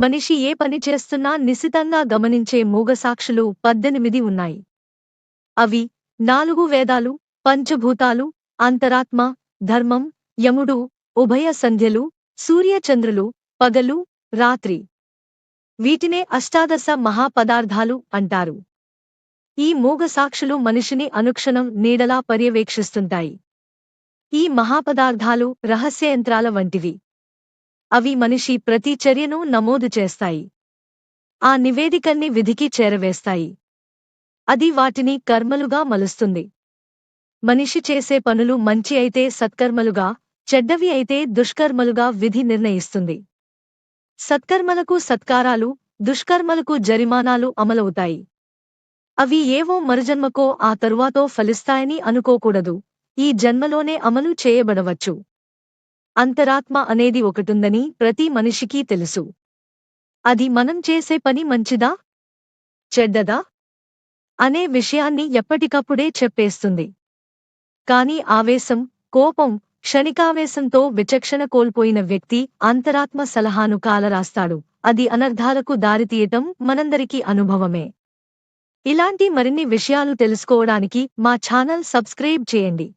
మనిషి ఏ పని చేస్తున్నా నిశితంగా గమనించే మూగసాక్షులు పద్దెనిమిది ఉన్నాయి. అవి నాలుగు వేదాలు పంచభూతాలు అంతరాత్మ ధర్మం యముడు ఉభయ సంధ్యలు సూర్యచంద్రులు పగలు రాత్రి. వీటినే అష్టాదశ మహాపదార్థాలు అంటారు. ఈ మూగసాక్షులు మనిషిని అనుక్షణం నీడలా పర్యవేక్షిస్తుంటాయి. ఈ మహాపదార్థాలు రహస్యయంత్రాల వంటివి. అవి మనిషి ప్రతి చర్యను నమోదు చేస్తాయి. ఆ నివేదికన్ని విధికి చేరవేస్తాయి. అది వాటిని కర్మలుగా మలుస్తుంది. మనిషి చేసే పనులు మంచి అయితే సత్కర్మలుగా చెడ్డవి అయితే దుష్కర్మలుగా విధి నిర్ణయిస్తుంది. సత్కర్మలకు సత్కారాలు దుష్కర్మలకు జరిమానాలు అమలవుతాయి. అవి ఏవో మరుజన్మకో ఆ తరువాతో ఫలిస్తాయని అనుకోకూడదు. ఈ జన్మలోనే అమలు చేయబడవచ్చు. అంతరాత్మ అనేది ఒకటుందని ప్రతి మనిషికీ తెలుసు. అది మనం చేసే పని మంచిదా? చెడ్డదా? అనే విషయాన్ని ఎప్పటికప్పుడే చెప్పేస్తుంది. కాని ఆవేశం కోపం క్షణికావేశంతో విచక్షణ కోల్పోయిన వ్యక్తి అంతరాత్మ సలహాను కాలరాస్తాడు. అది అనర్థాలకు దారితీయటం మనందరికీ అనుభవమే. ఇలాంటి మరిన్ని విషయాలు తెలుసుకోవడానికి మా ఛానల్ సబ్స్క్రైబ్ చేయండి.